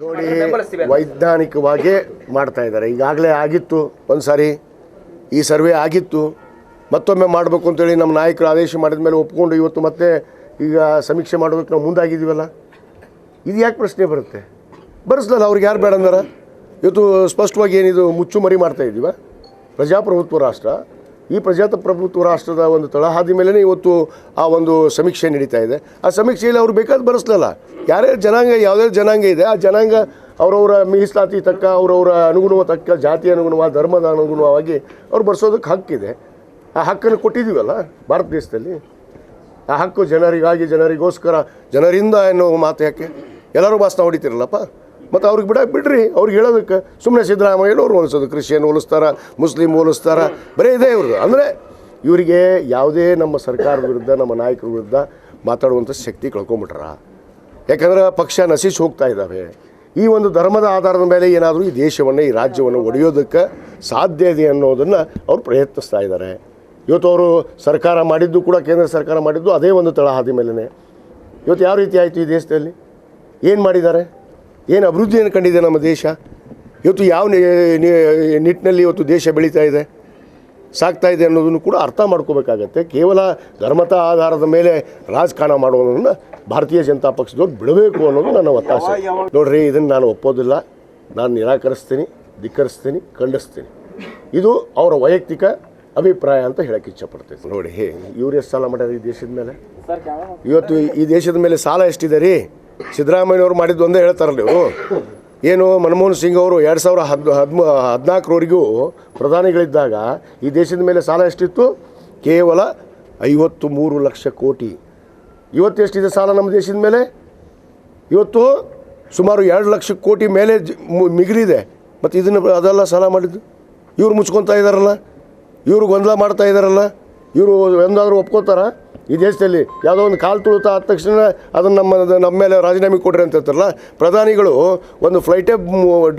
ನೋಡಿ ವೈಜ್ಞಾನಿಕವಾಗಿ ಮಾಡ್ತಾ ಇದ್ದಾರೆ. ಈಗಾಗಲೇ ಆಗಿತ್ತು ಒಂದು ಸಾರಿ ಈ ಸರ್ವೆ ಆಗಿತ್ತು. ಮತ್ತೊಮ್ಮೆ ಮಾಡಬೇಕು ಅಂತೇಳಿ ನಮ್ಮ ನಾಯಕರು ಆದೇಶ ಮಾಡಿದ ಮೇಲೆ ಒಪ್ಕೊಂಡು ಇವತ್ತು ಮತ್ತೆ ಈಗ ಸಮೀಕ್ಷೆ ಮಾಡೋದಕ್ಕೆ ನಾವು ಮುಂದಾಗಿದ್ದೀವಲ್ಲ? ಇದು ಯಾಕೆ ಪ್ರಶ್ನೆ ಬರುತ್ತೆ? ಬರೆಸ್ಲಲ್ಲ ಅವ್ರಿಗೆ ಯಾರು ಬೇಡ ಅಂದಾರ? ಇವತ್ತು ಸ್ಪಷ್ಟವಾಗಿ ಏನಿದು ಮುಚ್ಚುಮರಿ ಮಾಡ್ತಾ ಇದ್ದೀವ ಪ್ರಜಾಪ್ರಭುತ್ವ ರಾಷ್ಟ್ರ. ಈ ಪ್ರಜಾಪ್ರಭುತ್ವ ರಾಷ್ಟ್ರದ ಒಂದು ತಳಹಾದಿ ಮೇಲೇ ಇವತ್ತು ಆ ಒಂದು ಸಮೀಕ್ಷೆ ನಡೀತಾ ಇದೆ. ಆ ಸಮೀಕ್ಷೆಯಲ್ಲಿ ಅವ್ರು ಬೇಕಾದ ಬರೆಸ್ಲಲ್ಲ. ಯಾರ್ಯಾರು ಜನಾಂಗ ಯಾವ್ದಾದ್ರು ಜನಾಂಗ ಇದೆ, ಆ ಜನಾಂಗ ಅವರವರ ಮೀಸಲಾತಿ ತಕ್ಕ, ಅವರವರ ಅನುಗುಣವ ತಕ್ಕ, ಜಾತಿ ಅನುಗುಣವಾಗಿ ಧರ್ಮದ ಅನುಗುಣವಾಗಿ ಅವ್ರು ಬರ್ಸೋದಕ್ಕೆ ಹಕ್ಕಿದೆ ಆ ಹಕ್ಕನ್ನು ಕೊಟ್ಟಿದ್ದೀವಲ್ಲ ಭಾರತ ದೇಶದಲ್ಲಿ? ಆ ಹಕ್ಕು ಜನರಿಗಾಗಿ, ಜನರಿಗೋಸ್ಕರ, ಜನರಿಂದ ಎನ್ನುವ ಮಾತು ಯಾಕೆ? ಎಲ್ಲರೂ ಭಾಷಣ ಹೊಡಿತಿರಲ್ಲಪ್ಪ? ಮತ್ತು ಅವ್ರಿಗೆ ಬಿಡ, ಬಿಡ್ರಿ. ಅವ್ರಿಗೆ ಹೇಳೋದಕ್ಕೆ ಸುಮ್ಮನೆ ಸಿದ್ದರಾಮಯ್ಯನವ್ರು ಹೋಲಿಸೋದು. ಕ್ರಿಶ್ಚಿಯನ್ ಹೋಲಿಸ್ತಾರ, ಮುಸ್ಲಿಂ ಹೋಲಿಸ್ತಾರ, ಬರೀ ಇದೇ ಇವ್ರದ್ದು. ಅಂದರೆ ಇವರಿಗೆ ಯಾವುದೇ ನಮ್ಮ ಸರ್ಕಾರದ ವಿರುದ್ಧ, ನಮ್ಮ ನಾಯಕರ ವಿರುದ್ಧ ಮಾತಾಡುವಂಥ ಶಕ್ತಿ ಕಳ್ಕೊಂಬಿಟ್ರ. ಯಾಕಂದ್ರೆ ಪಕ್ಷ ನಶಿಸಿ ಹೋಗ್ತಾ ಇದ್ದಾವೆ. ಈ ಒಂದು ಧರ್ಮದ ಆಧಾರದ ಮೇಲೆ ಏನಾದರೂ ಈ ದೇಶವನ್ನು, ಈ ರಾಜ್ಯವನ್ನು ಒಡೆಯೋದಕ್ಕೆ ಸಾಧ್ಯ ಇದೆ ಅನ್ನೋದನ್ನು ಅವ್ರು ಪ್ರಯತ್ನಿಸ್ತಾ ಇದ್ದಾರೆ. ಇವತ್ತು ಅವರು ಸರ್ಕಾರ ಮಾಡಿದ್ದು ಕೂಡ ಕೇಂದ್ರ ಸರ್ಕಾರ ಮಾಡಿದ್ದು ಅದೇ ಒಂದು ತಳಹಾದಿ ಮೇಲೇ ಇವತ್ತು ಯಾವ ರೀತಿ ಆಯಿತು ಈ ದೇಶದಲ್ಲಿ? ಏನು ಮಾಡಿದ್ದಾರೆ? ಏನು ಅಭಿವೃದ್ಧಿಯನ್ನು ಕಂಡಿದೆ ನಮ್ಮ ದೇಶ? ಇವತ್ತು ಯಾವ ನಿಟ್ಟಿನಲ್ಲಿ ಇವತ್ತು ದೇಶ ಬೆಳೀತಾ ಇದೆ? ಸಾಕ್ತಾ ಇದೆ ಅನ್ನೋದನ್ನು ಕೂಡ ಅರ್ಥ ಮಾಡ್ಕೋಬೇಕಾಗತ್ತೆ. ಕೇವಲ ಧರ್ಮತ ಆಧಾರದ ಮೇಲೆ ರಾಜಕಾರಣ ಮಾಡೋದನ್ನು ಭಾರತೀಯ ಜನತಾ ಪಕ್ಷದವ್ರು ಬಿಡಬೇಕು ಅನ್ನೋದು ನನ್ನ ಒತ್ತಾಸೆ. ನೋಡ್ರಿ ಇದನ್ನು ನಾನು ಒಪ್ಪೋದಿಲ್ಲ. ನಾನು ನಿರಾಕರಿಸ್ತೀನಿ ಧಿಕ್ಕರಿಸ್ತೀನಿ ಖಂಡಿಸ್ತೀನಿ. ಇದು ಅವರ ವೈಯಕ್ತಿಕ ಅಭಿಪ್ರಾಯ ಅಂತ ಹೇಳಕ್ಕೆ ಇಚ್ಛಪಡ್ತೈತಿ ನೋಡಿ ಇವ್ರು ಎಷ್ಟು ಸಾಲ ಮಾಡ್ಯಾರ ಈ ದೇಶದ ಮೇಲೆ? ಇವತ್ತು ಈ ದೇಶದ ಮೇಲೆ ಸಾಲ ಎಷ್ಟಿದೆ ರೀ? ಸಿದ್ದರಾಮಯ್ಯನವ್ರು ಮಾಡಿದ್ದು ಒಂದೇ ಹೇಳ್ತಾರೆ ನೀವು ಏನು ಮನಮೋಹನ್ ಸಿಂಗ್ ಅವರು ಎರಡು ಸಾವಿರ ಹದ್, ಹದ್ಮ, ಹದಿನಾಲ್ಕರವರೆಗೂ ಪ್ರಧಾನಿಗಳಿದ್ದಾಗ ಈ ದೇಶದ ಮೇಲೆ ಸಾಲ ಎಷ್ಟಿತ್ತು? ಕೇವಲ ಐವತ್ತು ಮೂರು ಲಕ್ಷ ಕೋಟಿ. ಇವತ್ತು ಎಷ್ಟಿದೆ ಸಾಲ ನಮ್ಮ ದೇಶದ ಮೇಲೆ? ಇವತ್ತು ಸುಮಾರು ಎರಡು ಲಕ್ಷ ಕೋಟಿ ಮೇಲೆ ಮಿಗಿಲಿದೆ. ಮತ್ತು ಇದನ್ನು ಅದೆಲ್ಲ ಸಾಲ ಮಾಡಿದ್ದು? ಇವ್ರು ಮುಚ್ಕೊತಾ ಇದ್ದಾರಲ್ಲ ಇವರು ಗೊಂದಲ ಮಾಡ್ತಾ ಇದ್ದಾರಲ್ಲ ಇವರು ಎಂದಾದರೂ ಒಪ್ಕೋತಾರ? ಈ ದೇಶದಲ್ಲಿ ಯಾವುದೋ ಒಂದು ಕಾಲು ತುಳಿತ ಆದ ತಕ್ಷಣ ಅದನ್ನು ನಮ್ಮ ನಮ್ಮ ಮೇಲೆ ರಾಜೀನಾಮೆ ಕೊಡ್ರಿ ಅಂತ ಹೇಳ್ತಾರಲ್ಲ, ಪ್ರಧಾನಿಗಳು ಒಂದು ಫ್ಲೈಟೇ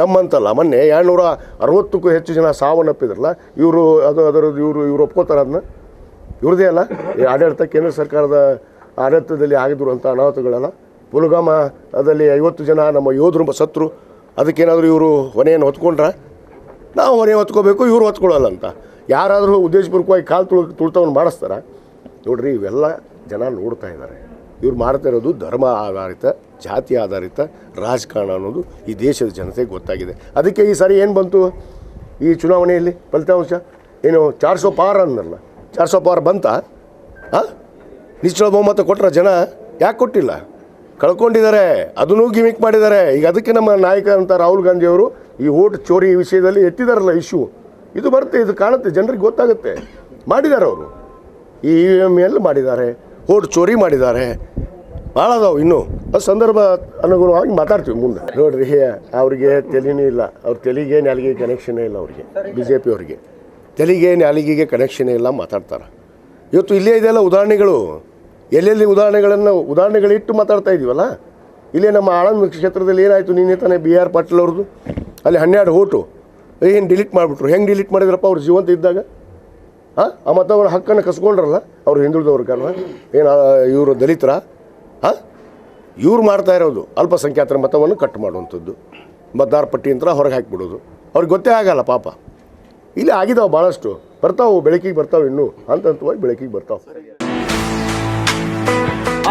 ಡಮ್ ಅಂತಲ್ಲ, ಮೊನ್ನೆ ಏಳ್ನೂರ ಅರವತ್ತಕ್ಕೂ ಹೆಚ್ಚು ಜನ ಸಾವನ್ನಪ್ಪಿದ್ರಲ್ಲ, ಇವರು ಅದು ಅದರದ್ದು ಇವರು ಇವ್ರು ಒಪ್ಕೋತಾರೆ ಅದನ್ನ ಇವ್ರದೇ ಅಲ್ಲ? ಈ ಆಡಳಿತ ಕೇಂದ್ರ ಸರ್ಕಾರದ ಆಡಳಿತದಲ್ಲಿ ಅಂತ ಅನಾಹುತಗಳೆಲ್ಲ? ಪುಲ್ಗಾಮ ಅದರಲ್ಲಿ ಐವತ್ತು ಜನ ನಮ್ಮ ಯೋಧರು ಸತ್ರು ಅದಕ್ಕೇನಾದರೂ ಇವರು ಹೊನೆಯನ್ನು ಹೊತ್ಕೊಂಡ್ರ? ನಾವು ಹೊನೆ ಹೊತ್ಕೋಬೇಕು, ಇವರು ಹೊತ್ಕೊಳ್ಳಲ್ಲ ಅಂತ. ಯಾರಾದರೂ ಉದ್ದೇಶಪೂರ್ವಕವಾಗಿ ಕಾಲು ತುಳು ತುಳಿತವನ್ನು ಮಾಡಿಸ್ತಾರ? ನೋಡ್ರಿ, ಇವೆಲ್ಲ ಜನ ನೋಡ್ತಾ ಇದ್ದಾರೆ ಇವ್ರು ಮಾಡ್ತಾ ಇರೋದು ಧರ್ಮ ಆಧಾರಿತ, ಜಾತಿ ಆಧಾರಿತ ರಾಜಕಾರಣ ಅನ್ನೋದು ಈ ದೇಶದ ಜನತೆಗೆ ಗೊತ್ತಾಗಿದೆ. ಅದಕ್ಕೆ ಈ ಸಾರಿ ಏನು ಬಂತು? ಈ ಚುನಾವಣೆಯಲ್ಲಿ ಫಲಿತಾಂಶ? ಏನು ಚಾರ್ ಸೋ ಪಾರ್ ಅಂದಲ್ಲ ಚಾರ್ ಸೋ ಪಾರ್ ಬಂತಾ? ಹಾಂ? ನಿಶ್ಚಲ ಬಹುಮತ ಕೊಟ್ಟರೆ ಜನ? ಯಾಕೆ ಕೊಟ್ಟಿಲ್ಲ? ಕಳ್ಕೊಂಡಿದ್ದಾರೆ, ಅದನ್ನೂ ಗಿಮಿಕ್ ಮಾಡಿದ್ದಾರೆ. ಈಗ ಅದಕ್ಕೆ ನಮ್ಮ ನಾಯಕ ಅಂತ ರಾಹುಲ್ ಗಾಂಧಿ ಅವರು ಈ ಓಟ್ ಚೋರಿ ವಿಷಯದಲ್ಲಿ ಎತ್ತಿದಾರಲ್ಲ ಇಶ್ಯೂ ಇದು ಬರುತ್ತೆ, ಇದು ಕಾಣುತ್ತೆ, ಜನರಿಗೆ ಗೊತ್ತಾಗುತ್ತೆ. ಮಾಡಿದ್ದಾರೆ ಅವರು. ಇ ಎಂ ಎಲ್ಲಿ ಮಾಡಿದ್ದಾರೆ ಓಟ್ ಚೋರಿ ಮಾಡಿದ್ದಾರೆ. ಭಾಳ ಅದಾವೆ ಇನ್ನೂ. ಅದು ಸಂದರ್ಭ ಅನುಗುಣವಾಗಿ ಮಾತಾಡ್ತೀವಿ ಮುಂದೆ. ನೋಡ್ರಿ ಅವ್ರಿಗೆ ತಲೆನೂ ಇಲ್ಲ. ಅವ್ರ ತೆಲಿಗೆ ನಾಲಿಗೆ ಕನೆಕ್ಷನೇ ಇಲ್ಲ ಅವ್ರಿಗೆ ಬಿ ಜೆ ಪಿ ಅವ್ರಿಗೆ. ತೆಲಿಗೆ ನಾಲಿಗೆಗೆ ಕನೆಕ್ಷನೇ ಇಲ್ಲ ಮಾತಾಡ್ತಾರೆ. ಇವತ್ತು ಇಲ್ಲೇ ಇದೆಲ್ಲ ಉದಾಹರಣೆಗಳು. ಎಲ್ಲೆಲ್ಲಿ ಉದಾಹರಣೆಗಳನ್ನು, ಉದಾಹರಣೆಗಳಿಟ್ಟು ಮಾತಾಡ್ತಾ ಇದೀವಲ್ಲ? ಇಲ್ಲೇ ನಮ್ಮ ಆಳಂದ ಕ್ಷೇತ್ರದಲ್ಲಿ ಏನಾಯಿತು? ನಿನ್ನೆ ತಾನೇ ಬಿ ಆರ್ ಪಾಟೀಲ್ ಅವ್ರದ್ದು. ಅಲ್ಲಿ ಹನ್ನೆರಡು ಓಟು ಏನು ಡಿಲೀಟ್ ಮಾಡಿಬಿಟ್ರು? ಹೆಂಗೆ ಡಿಲೀಟ್ ಮಾಡಿದ್ರಪ್ಪ? ಅವ್ರು ಜೀವಂತ ಇದ್ದಾಗ? ಹಾಂ ಆ ಮತ್ತು ಅವ್ರ ಹಕ್ಕನ್ನು ಕಸ್ಕೊಂಡ್ರಲ್ಲ ಅವ್ರು ಹಿಂದುಳಿದವ್ರ ಕಾರಣ. ಏನು ಇವರು ದಲಿತರ? ಹಾಂ ಇವ್ರು ಮಾಡ್ತಾ ಇರೋದು ಅಲ್ಪಸಂಖ್ಯಾತರ ಮತವನ್ನು ಕಟ್ ಮಾಡುವಂಥದ್ದು. ಮತದಾರ ಪಟ್ಟಿ ಅಂತ ಹೊರಗೆ ಹಾಕಿಬಿಡೋದು. ಅವ್ರಿಗೆ ಗೊತ್ತೇ ಆಗಲ್ಲ ಪಾಪ. ಇಲ್ಲಿ ಆಗಿದಾವೆ ಭಾಳಷ್ಟು ಬರ್ತಾವೆ, ಬೆಳಕಿಗೆ ಬರ್ತಾವೆ ಇನ್ನು. ಹಂತ ಹಂತವಾಗಿ ಬೆಳಕಿಗೆ ಬರ್ತಾವೆ.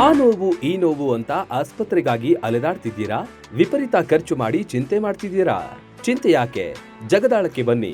ಆ ನೋವು, ಈ ನೋವು ಅಂತ ಆಸ್ಪತ್ರೆಗಾಗಿ ಅಲೆದಾಡ್ತಿದ್ದೀರಾ? ವಿಪರೀತ ಖರ್ಚು ಮಾಡಿ ಚಿಂತೆ ಮಾಡ್ತಿದ್ದೀರಾ? ಚಿಂತೆ ಯಾಕೆ? ಜಗದಾಳಕ್ಕೆ ಬನ್ನಿ.